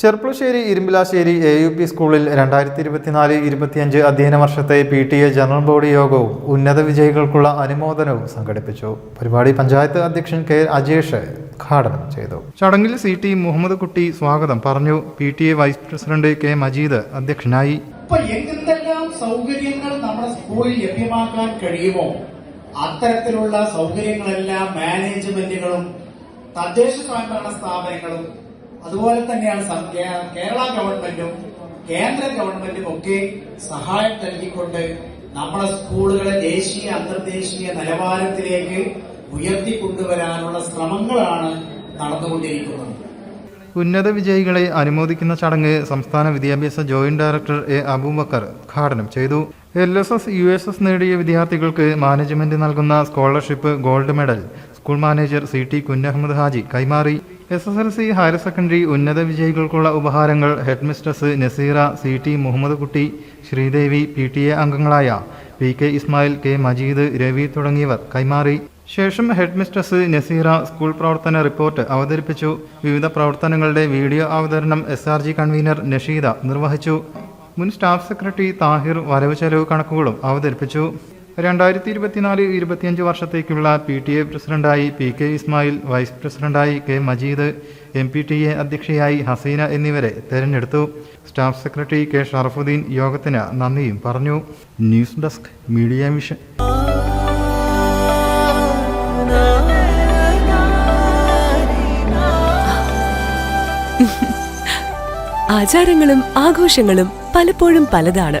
Cherpulassery Irumbilassery A U P സ്കൂളിൽ രണ്ടായിരത്തി ഇരുപത്തിനാല് ഇരുപത്തിയഞ്ച് അധ്യയന വർഷത്തെ P T A general body യോഗവും ഉന്നത വിജയികൾക്കുള്ള അനുമോദനവും സംഘടിപ്പിച്ചു. പരിപാടി പഞ്ചായത്ത് അധ്യക്ഷൻ കെ അജേഷ് ഉദ്ഘാടനം ചെയ്തു. ചടങ്ങിൽ സി ടി മുഹമ്മദ് കുട്ടി സ്വാഗതം പറഞ്ഞു. P T A vice president K Majeed അധ്യക്ഷനായി. എന്തെല്ലാം സൗകര്യങ്ങൾ നമ്മുടെ സ്കൂളിൽ ലഭ്യമാക്കാൻ കഴിയുമോ? അത്തരത്തിലുള്ള സൗകര്യങ്ങളെല്ലാം മാനേജ്മെന്റുകളും തദ്ദേശ സ്വയംഭരണ സ്ഥാപനങ്ങളും അതുപോലെ തന്നെയാണ് കേരള ഗവൺമെന്റും കേന്ദ്ര ഗവൺമെന്റും ഒക്കെ സഹായം നൽകിക്കൊണ്ട് നമ്മുടെ സ്കൂളുകളെ ദേശീയ അന്തർദേശീയ നിലവാരത്തിലേക്ക് ഉയർത്തിക്കൊണ്ടുവരാനുള്ള ശ്രമങ്ങളാണ് നടന്നുകൊണ്ടിരിക്കുന്നത്. ഉന്നത വിജയികളെ അനുമോദിക്കുന്ന ചടങ്ങ് സംസ്ഥാന വിദ്യാഭ്യാസ ജോയിന്റ് ഡയറക്ടർ എ അബൂബക്കർ ഉദ്ഘാടനം ചെയ്തു. L S S U S S നേടിയ വിദ്യാർത്ഥികൾക്ക് മാനേജ്മെന്റ് നൽകുന്ന scholarship gold medal. School manager C T Kunjahammed Haji കൈമാറി. S S L C higher secondary ഉന്നത വിജയികൾക്കുള്ള ഉപഹാരങ്ങൾ head mistress Naseera C T Muhammad Kutty Sreedevi P T A അംഗങ്ങളായ P K Ismail K Majeed Ravi തുടങ്ങിയവർ കൈമാറി. ശേഷം head mistress Naseera school പ്രവർത്തന report അവതരിപ്പിച്ചു. വിവിധ പ്രവർത്തനങ്ങളുടെ വീഡിയോ അവതരണം S R G convener Nashida നിർവഹിച്ചു. മുൻ സ്റ്റാഫ് സെക്രട്ടറി താഹിർ വരവ് ചെലവ് കണക്കുകളും അവതരിപ്പിച്ചു. രണ്ടായിരത്തി ഇരുപത്തിനാല് ഇരുപത്തിയഞ്ച് വർഷത്തേക്കുള്ള പി ടി എ പ്രസിഡന്റായി പി കെ ഇസ്മായിൽ വൈസ് പ്രസിഡന്റായി K Majeed M P T A അധ്യക്ഷയായി ഹസീന എന്നിവരെ തെരഞ്ഞെടുത്തു. സ്റ്റാഫ് സെക്രട്ടറി കെ ഷറഫുദ്ദീൻ യോഗത്തിന് നന്ദിയും പറഞ്ഞു. News desk media mission. ആചാരങ്ങളും ആഘോഷങ്ങളും പലപ്പോഴും പലതാണ്.